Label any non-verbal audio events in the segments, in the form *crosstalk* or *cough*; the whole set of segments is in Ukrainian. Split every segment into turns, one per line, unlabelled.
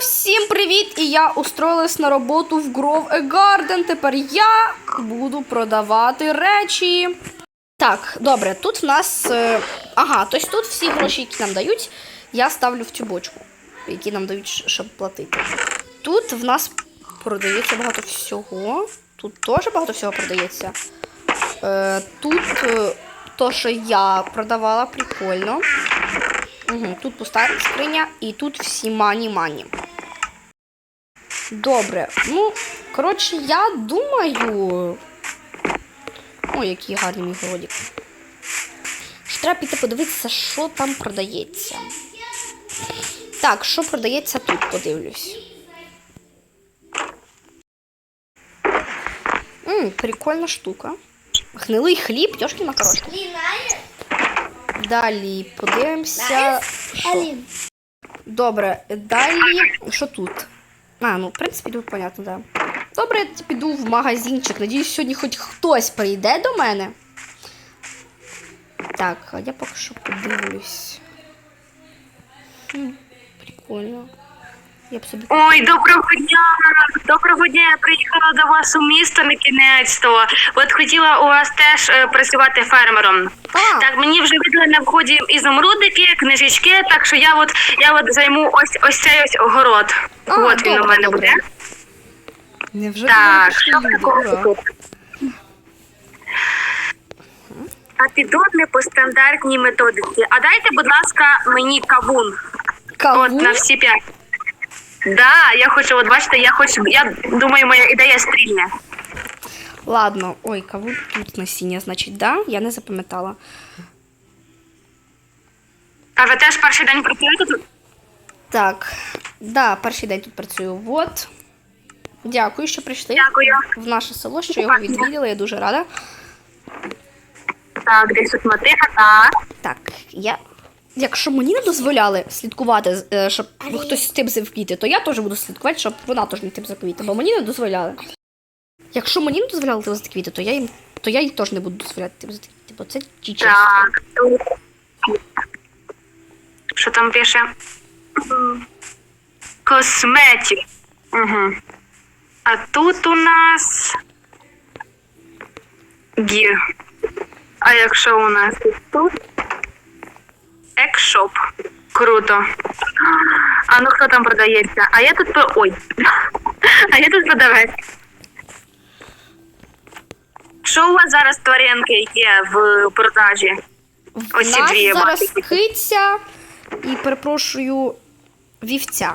всім привіт! І я устроилась на роботу в Grove Garden. Тепер я буду продавати речі. Так, добре, тут в нас. е, Ага, тобто тут всі гроші, які нам дають, я ставлю в цю бочку, які нам дають, щоб платити. Тут в нас продається багато всього. Тут теж багато всього продається. Е, тут е, то, що я продавала, прикольно. Угу, тут пуста скриня і тут всі мані-мані. Добре. Ну, коротше, я думаю. О, який гарний мій городик. Що треба піти подивитися, що там продається. Так, що продається тут, подивлюсь. Ммм, прикольна штука. Гнилий хліб, йошки макарошки. Далі подивимося. Що? Добре, далі. Що тут? А, ну, в принципі, тут понятно, да. Добре, я піду в магазинчик. Надіюсь, сьогодні хоч хтось прийде до мене. Так, а я поки що подивлюсь. Хм, прикольно. Я б собі.
Ой, доброго дня! Доброго дня! Я приїхала до вас у місто на кінець-то. От хотіла у вас теж е, працювати фермером.
А.
Так, мені вже видали на вході ізумрудики, книжечки, так що я от я от займу ось ось цей ось огород.
А,
от він
добре,
у мене
добре.
буде.
Невже
Так, що? А піду не по стандартній методиці. А дайте, будь ласка, мені кавун. От на всі п'ять. Да, я хочу, от бачите, я хочу, я думаю, моя ідея стрільня.
Ладно, ой, кавун тут насіння, значить, да? Я не запам'ятала.
А ви теж перший день працюєте тут?
Так, да, перший день тут працюю. Вот. Дякую, що прийшли
Дякую.
в наше село, що його відвідали, я дуже рада.
Так, десь тут мотига, так.
Так, я. Якщо мені не дозволяли слідкувати, е, щоб хтось з тим квіти, то я теж буду слідкувати, щоб вона теж не тим за квіти, бо мені не дозволяли. Якщо мені не дозволяли тим за квіти, то я їм то я їй теж не буду дозволяти тим за квіти, бо це чіче.
Так. Що там пише? Косметик. Угу. А тут у нас гір. А якщо у нас тут екшоп. Круто. А ну хто там продається? А я тут про- ой. *laughs* А я тут продавець. Що у вас зараз тваринки є в продажі?
В
Ось ці
нас
дві
зараз киця і перепрошую вівця.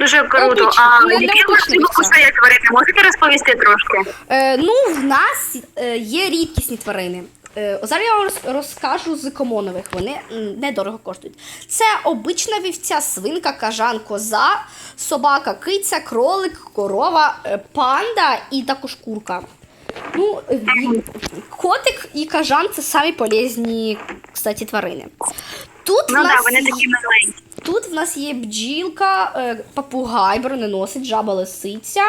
Дуже круто.
Обично,
А які у вас
обичних
любі є тварини? Можете розповісти трошки?
Е, ну, в нас е, є рідкісні тварини. Е, зараз я вам роз- розкажу з комонових. Вони м, недорого коштують. Це обична вівця, свинка, кажан, коза, собака, киця, кролик, корова, е, панда і також курка. Ну, е, і- котик і кажан це самі полезні, кстати, тварини. Тут в
Ну так,
нас
вони
є-
такі маленькі.
Тут в нас є бджілка, е, папугай, броненосець, жаба лисиця,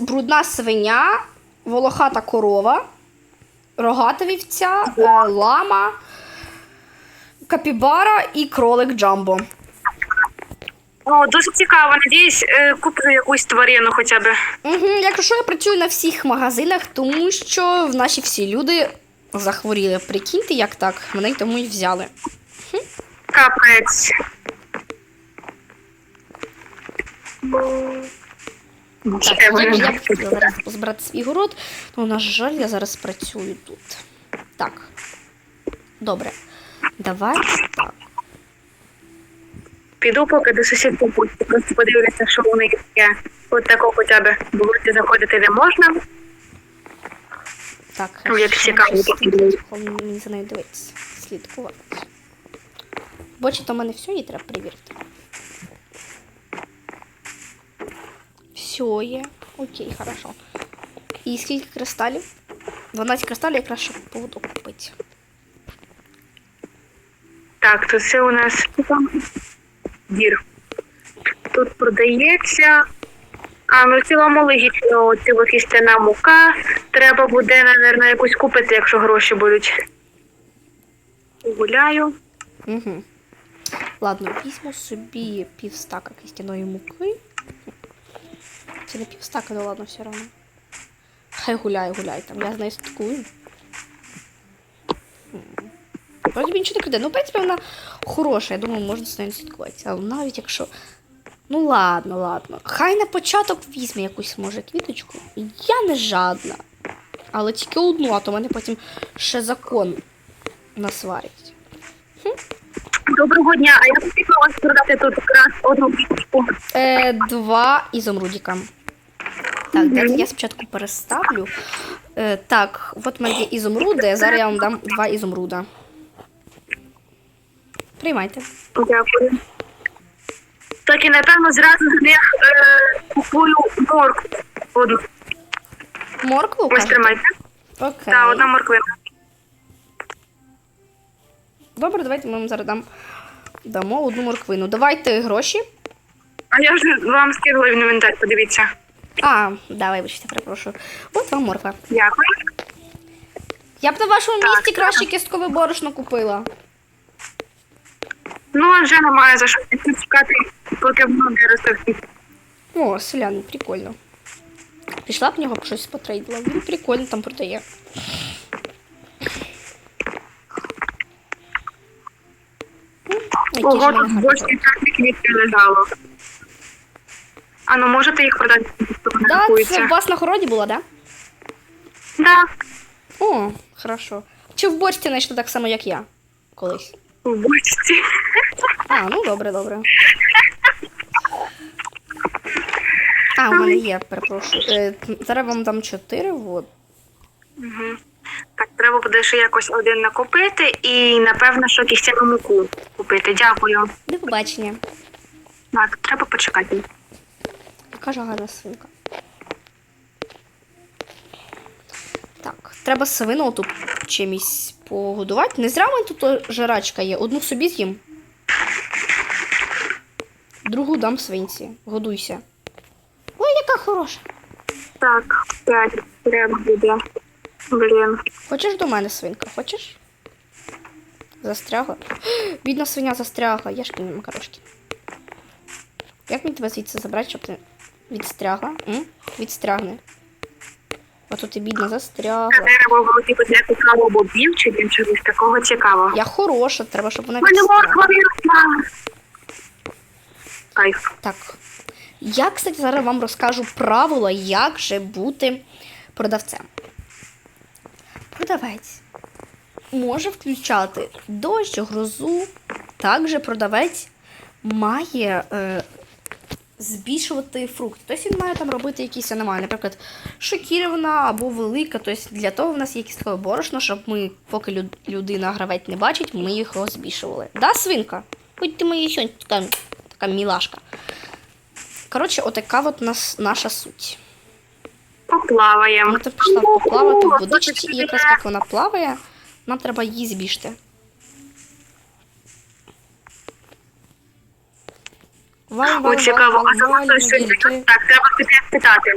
брудна свиня, волохата корова, рогата вівця, е, лама, капібара і кролик джамбо.
О, дуже цікаво. Надіюсь, е, куплю якусь тварину хоча б.
Угу, якщо я працюю на всіх магазинах, тому що в наші всі люди захворіли. Прикиньте, як так, мене й тому й взяли.
Капець.
Так,
Ще
я, я хотіла зараз позбирати свій город, але, на жаль, я зараз працюю тут. Так. Добре. Давай так.
Піду поки до сусідки просто подивлюся, що у них є. От такого хоча б вулиці заходити не можна.
Так,
Ну, як цікаво,
мені за нею дивитися, слідкувати. Бочі, то в мене все, її треба перевірити. Все є. Окей, хорошо. І скільки кристалів? 12 кристалів якраз щоб поводу купити.
Так, то це у нас дір. Тут продається. А, ну в цілому логічно, цілохістяна мука. Треба буде, мабуть, якусь купити, якщо гроші будуть. Гуляю.
Угу. Ладно, візьму собі півстака кістяної муки. Це не півстака, ну ладно, все одно. Хай гуляй, гуляй там, я з нею слідкую. Вроді нічого не краде. Ну, в принципі, вона хороша, я думаю, можна з нею слідкувати. Але навіть якщо. Ну ладно, ладно. Хай на початок візьме якусь може квіточку. Я не жадна. Але тільки одну, а то мене потім ще закон насварять.
Доброго дня, а я хотіла вас продати тут якраз одну квіточку.
Е, два ізумрудіка. Так, дайте я спочатку переставлю. Е, так, от в мене є ізумруди. Зараз я вам дам два ізумруда. Приймайте.
Дякую. Так і напевно зразу з них е, купую моркву. Одну.
Моркву?
Ось
кажете?
тримайте.
Окей.
Так, одна морквина.
Добре, давайте ми вам зараз дам, дамо одну морквину. Давайте гроші.
А я вже вам скинула в інвентар, подивіться.
А, да, вибачте, перепрошую. От вам морква.
Дякую.
Я б на вашому
Так,
місці краще кісткове борошно купила.
Ну, а вже немає за що чекати, поки воно не росте.
О, селян, прикольно. Пішла б в нього б щось потрейдила. Він прикольно там продає. М, які ж в мене
квітки лежало. А ну можете їх продати,
Да, це у вас на городі була, да?
Да,
О, хорошо. Чи в бочці знайшли так само, як я колись?
в бочці.
А, ну добре, добре. А, у мене є, перепрошую. Е, зараз вам дам 4, вот.
Угу. Так, треба буде ще якось один накупити і, напевно, що кістяну муку купити. Дякую.
До побачення.
Так, треба почекати.
Яка ж гарна свинка. Так, треба свину тут чимось погодувати. Не зря мене тут жрачка є. Одну собі з'їм. Другу дам свинці. Годуйся. Ой, яка хороша.
Так, п'ять треба буде. Блін.
Хочеш до мене свинка? Хочеш? Застрягла? *gasps* Бідна свиня застрягла. Я ж мені макарошки. Як мені тебе звідси забрати, щоб ти відстрягла? М? Відстрягни. Ото ти бідна застрягла.
Дерево типу для цікавого бобів чи для чогось такого цікавого.
Я хороша, треба, щоб вона
мене
відстрягла.
морква. Кайф.
Так. Я, кстати, зараз вам розкажу правила, як же бути продавцем. Продавець може включати дощ, грозу. Також продавець має е, збільшувати фрукти. Тобто він має там робити якісь аномалії, наприклад, шокірівна або велика. Тобто для того в нас є кісткове борошно, щоб ми, поки людина гравець не бачить, ми їх розбільшували. Да, свинка? Будь ти моя сьогодні така, така мілашка. Коротше, отака от нас, наша суть.
Поплаваємо.
Тут пішла поплавати в водичці, і якраз як вона плаває, нам треба її збіжти. Валим,
О, цікаво, а можна щось. Так, треба тобі спитати.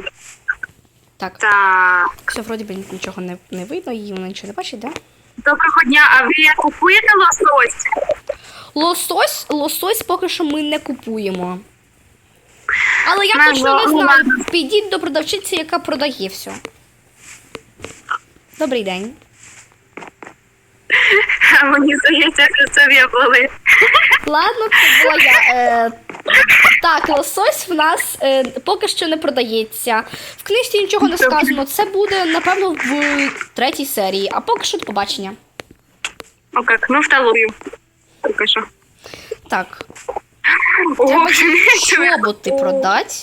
Так,
Так.
все, вроді би нічого не, не видно, її вона нічого не бачить, да?
Доброго дня, а ви купуєте лосось?
Лосось, лосось поки що ми не купуємо. Але я точно не знаю. Підіть до продавчиці, яка продає все. Добрий день.
А мені здається, що це я були.
Ладно, це була я. Е, так, лосось в нас е, поки що не продається. В книжці нічого не сказано. Це буде, напевно, в третій серії, а поки що до побачення.
О, як, ну вторую. Поки що.
Так, треба чоботи продати.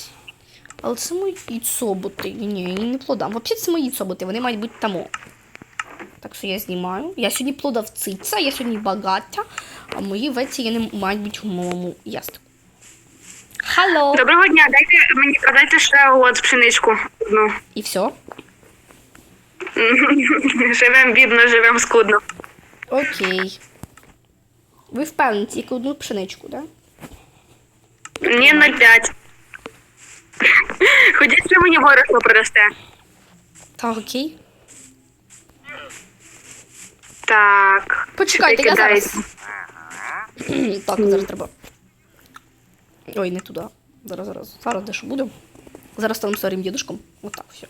Але це мої цоботи. Ні, я не плодам. Взагалі це мої цоботи, вони мають бути тому. Так що я знімаю. Я сьогодні плодавциця, я сьогодні багаття, а мої веці я не мають бути в моєму ястку. Халло!
Доброго дня, дайте мені продайте ще от пшеничку. Ну,
І все. *laughs*
живем бідно, живем скудно.
Окей. Ви впевнені, тільки одну пшеничку, так? Да?
Ні, 0,5. Ходіть, що мені борошно продасте.
Так, окей.
Так.
Почекайте, я зараз. *clears throat* так, зараз треба. Ой, не туди. Зараз, зараз. Зараз де що буде. Зараз станемо старим дідушком. Отак, все.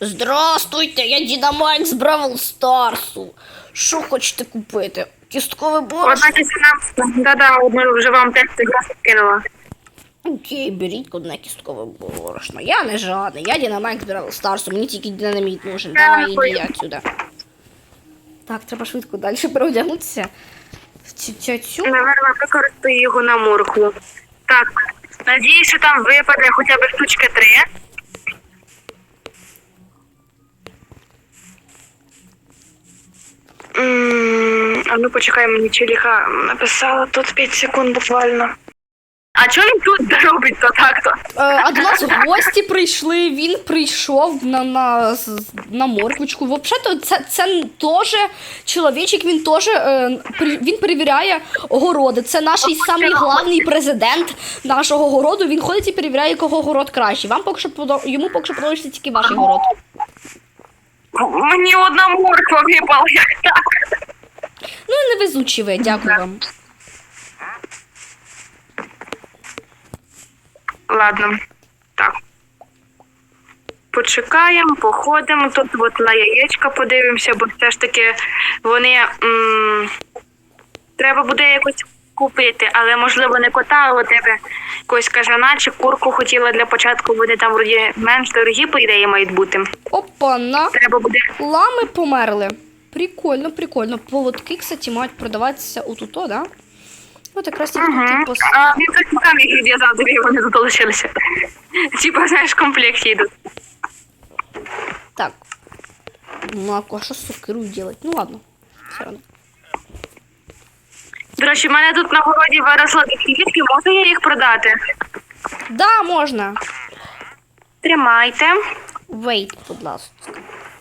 Здравствуйте, я Дінамайк з Бравл Старсу. Що хочете купити? Кісткове борошно?
Одна кістка. Да-да, одну вже вам теж кинула.
Окей, беріть одне кісткове борошно. Я не жадний, я Дінамайк з Бравл Старсу, мені тільки динаміт нужен. Давай іди отсюда. Так, треба швидко далі переодягнутися. В цю цю.
Наверно, використаю його на моркву. Так, надіюсь, що там випаде хоча б штучки три. М, А ну почекай, мені челіха написала тут 5 секунд буквально. А чого він тут робить то так-то?
Е, а до нас гості прийшли, він прийшов на, на, на морквочку. Взагалі, це, це теж чоловічик, він теж е, при- він перевіряє огороди. Це наш самий головний президент нашого городу. Він ходить і перевіряє, кого город кращий. Вам поки що подо- йому поки що подобається тільки ваш город.
Мені одна морква випала, як так.
Ну, невезучі ви, дякую вам.
Ладно. Так. Почекаємо, походимо. Тут от на яєчка подивимося, бо все ж таки вони. М- треба буде якось купити, але можливо не кота, а у тебе якогось кажана чи курку хотіла для початку. Вони там вроді менш дорогі, по ідеї, мають бути.
Опа-на.
Треба буде.
Лами померли. Прикольно, прикольно. Поводки, кстати, мають продаватися отуто, да? От якраз тільки тут пос...
А він так сам їх відв'язав, тобі вони тут лишилися. Типа, знаєш, в комплекті йдуть.
Так. Ну, а що з сокирою делать? Ну ладно. Все равно.
До речі, в мене тут на городі виросли такі квітки, можу я їх продати?
Да, можна.
Тримайте.
Wait, будь ласка.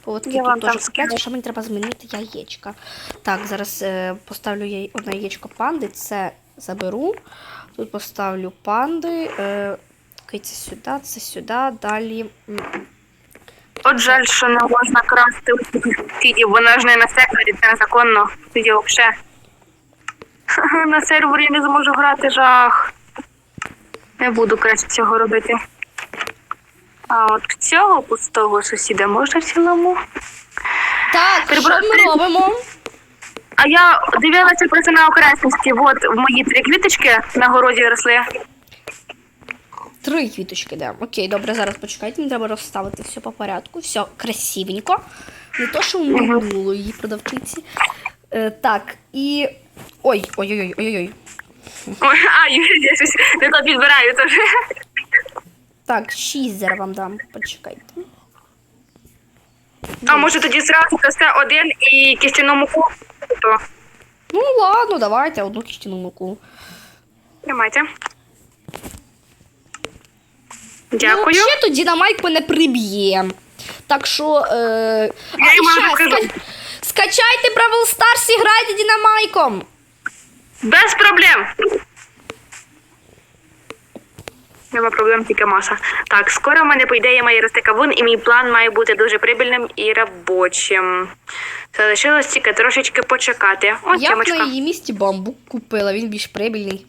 Поводки
Я вам
тут теж
там
що мені треба змінити яєчка. Так, зараз е, поставлю я одне яєчко панди, це заберу. Тут поставлю панди. Е, киця сюди, це сюди, далі.
От жаль, що не можна красти у фідів, вона ж не на сервері, це незаконно. Тоді взагалі. *laughs* На сервері не зможу грати жах. Не буду краще цього робити. А от цього пустого сусіда можна в цілому.
Так, що ми робимо?
А я дивилася просто на окресності. От в мої три квіточки на городі росли.
Три квіточки, да. Окей, добре, зараз почекайте, мені треба розставити все по порядку, все красивенько. Не то, що не було її продавчиці. Е, так, і. Ой, ой-ой-ой, ой-ой.
Ой, А, я щось не то підбираю теж.
Так, шість зараз вам дам. Почекайте.
А може тоді зразу дасте один і кістяну муку? То
Ну ладно, давайте одну кістяну муку.
тримайте. Дякую.
Ну, ще тоді на майк мене приб'є. Так що. Е... А, і ще,
вже
ска- Скачайте Бравл Старс і грайте Дінамайком.
Без проблем. Нема проблем, тільки маса. Так, скоро в мене, по ідеї, має рости кавун, і мій план має бути дуже прибильним і робочим. Залишилось тільки трошечки почекати. О,
Я б на її місці бамбук купила, він більш прибільний.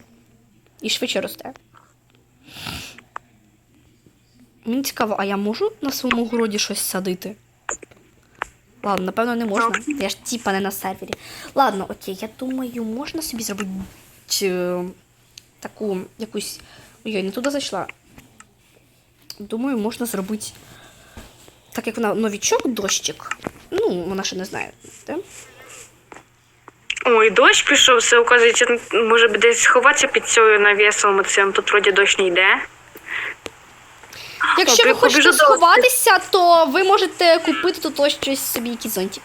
І швидше росте. Мені цікаво, а я можу на своєму городі щось садити? Ладно, напевно, не можна. Я ж типа не на сервері. Ладно, окей, я думаю, можна собі зробити е, таку якусь. Ой, не туди зайшла. Думаю, можна зробити. Так як вона новічок, дощик. Ну, вона ще не знає. Де?
Ой, дощ пішов, все, оказується, може би десь сховатися під цією навісом цим. Тут вроді дощ не йде.
Якщо ви хочете
до-
сховатися, то ви можете купити тут ось щось собі якийсь зонтик.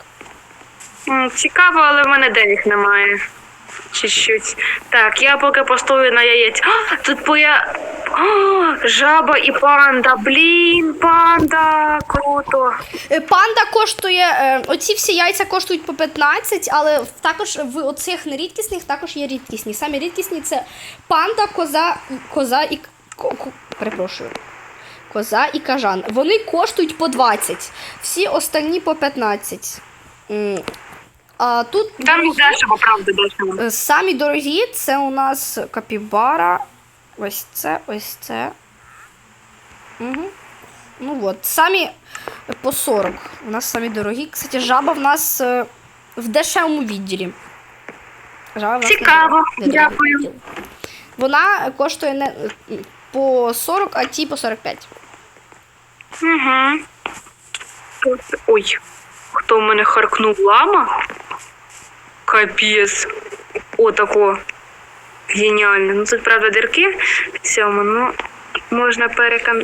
Цікаво, але в мене денег немає. Чуть-чуть. Так, я поки постою на яєць. А, тут поя. О, жаба і панда. Блін, панда. Круто.
Е, Панда коштує. е, Оці всі яйця коштують по 15, але також в оцих нерідкісних також є рідкісні. Самі рідкісні це панда, коза, коза і. ко- Перепрошую. Коза і кажан. Вони коштують по 20. Всі останні по 15. М, А тут
Там
дорогі-
дешево, правда, дешево.
Е, Самі дорогі це у нас капібара. Ось це, ось це. Угу. Ну от, самі по 40. У нас самі дорогі. Кстати, жаба в нас е, в дешевому відділі. Жаба в нас
Цікаво,
не
дякую.
відділ. Вона коштує не е, по 40, а ті по 45.
Угу. Ой, хто в мене харкнув лама? Капець. Отако. Геніально. Ну тут, правда, дирки в цьому, ну можна перекам...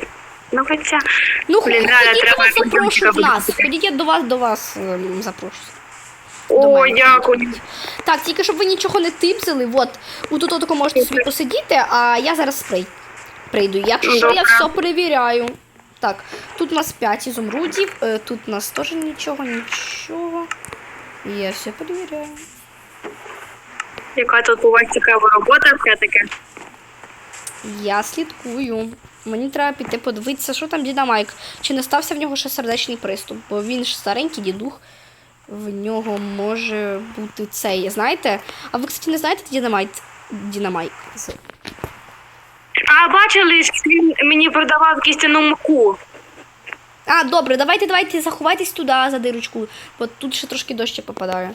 Ну, хоча.
Ну,
Блін,
ходіть до вас запрошую в нас. Ходіть я до вас до вас ем, запрошую.
О,
мене.
дякую.
Так, тільки щоб ви нічого не типсили, от, отут отако можете собі посидіти, а я зараз прий... прийду. Якщо що, я все перевіряю. Так, тут у нас 5 ізумрудів, е, тут у нас теж нічого, нічого. Я все перевіряю.
Яка тут у вас цікава робота, все таке.
Я слідкую. Мені треба піти подивитися, що там діда Майк. Чи не стався в нього ще сердечний приступ? Бо він ж старенький дідух. В нього може бути цей. Знаєте? А ви, кстати, не знаєте Дінамайк? Дінамайк.
А бачили, що він мені продавав кістяну муку.
А, добре, давайте, давайте заховайтесь туди за дирочку, бо тут ще трошки дощ попадає.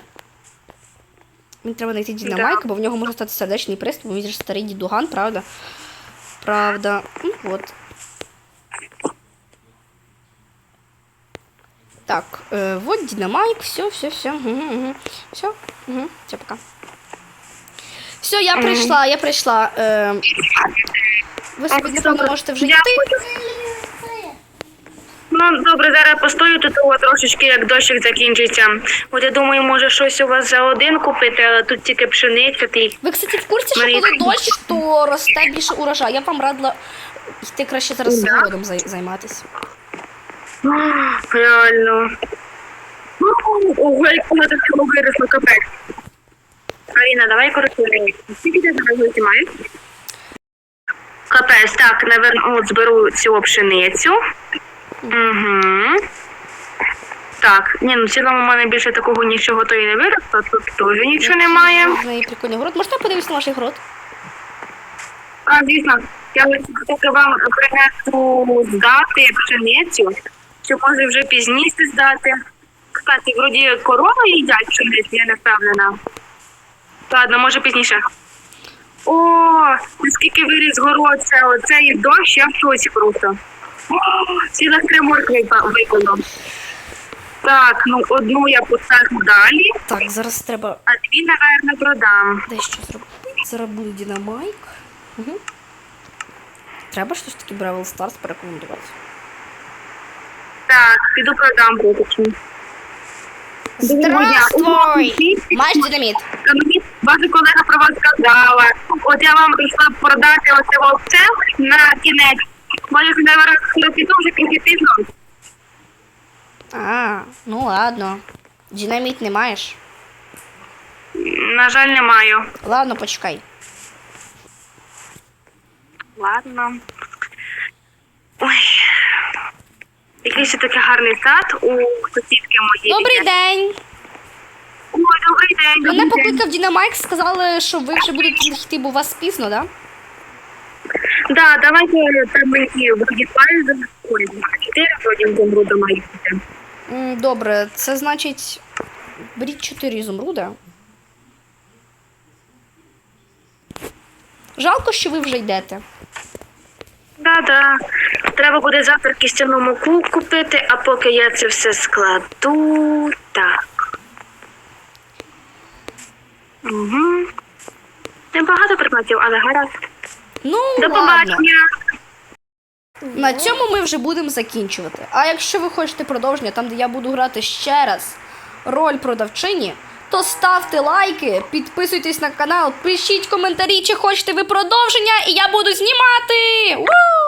Мені треба знайти Дінамайка, бо в нього може стати сердечний приступ, бо він же старий дідуган, правда? Правда. Ну, от. Так, е, вот Динамайк, все, все, все. Угу, угу. Все, угу. все, пока. Все, я прийшла, я прийшла. Е, ви собі, напевно, можете вже йти.
Ну, добре, зараз постою тут о, трошечки, як дощик закінчиться. От я думаю, може щось у вас за один купити, але тут тільки пшениця ти.
Ви, кстати, в курсі, що коли дощ, то росте більше урожай. Я б вам радила йти краще зараз
Да?
зай- займатися.
Реально. Ого, як багато всього виросло, капець. Аліна, давай коротше. Скільки ти зараз знімаєш? Капець, так, наверно, от зберу цю пшеницю. Угу. Так, ні, ну в цілому в мене більше такого нічого то і не виросло, тут теж нічого немає.
Неї прикольний город. Я подивитися на ваш город?
А, звісно, я ось таки вам принесу здати пшеницю, чи може вже пізніше здати. Кстати, вроді корови їдять пшеницю, я не впевнена. Ладно, може пізніше. О, наскільки виріс город, це оцей дощ, я в шоці просто. Цілих три моркви випало. Так, ну одну я поставлю далі,
Так, зараз треба
а дві, напевно, продам.
дещо зробити. Зараз буде Дінамайк. Угу. Треба щось таке Бравл Старс порекомендувати.
Так, піду продам поточно.
Здравствуй! Маєш динаміт?
Мені ваша колега про вас сказала. От я вам прийшла продати оце вовце на кінець. Бо я не раз піду вже пізно.
А, ну ладно. Динаміт не маєш?
На жаль, не маю.
Ладно, почекай.
Ладно. Ой. Який ще такий гарний сад у сусідки моєї.
Добрий день!
Ой, добрий день.
Мене покликав Дінамайк, сказали, що ви вже будете йти, бо у вас пізно, да?
Да, давайте там мені вроді пальці. Ой, чотири вроді зумруда мають бути.
М, Добре, це значить. Беріть 4 ізумруда. Жалко, що ви вже йдете.
Да-да. Треба буде завтра кістяну муку купити, а поки я це все складу. Так. Угу. Небагато предметів, але гаразд.
Ну,
До
ладно.
побачення.
На цьому ми вже будемо закінчувати. А якщо ви хочете продовження, там де я буду грати ще раз роль продавчині, то ставте лайки, підписуйтесь на канал, пишіть коментарі, чи хочете ви продовження, і я буду знімати. Ву!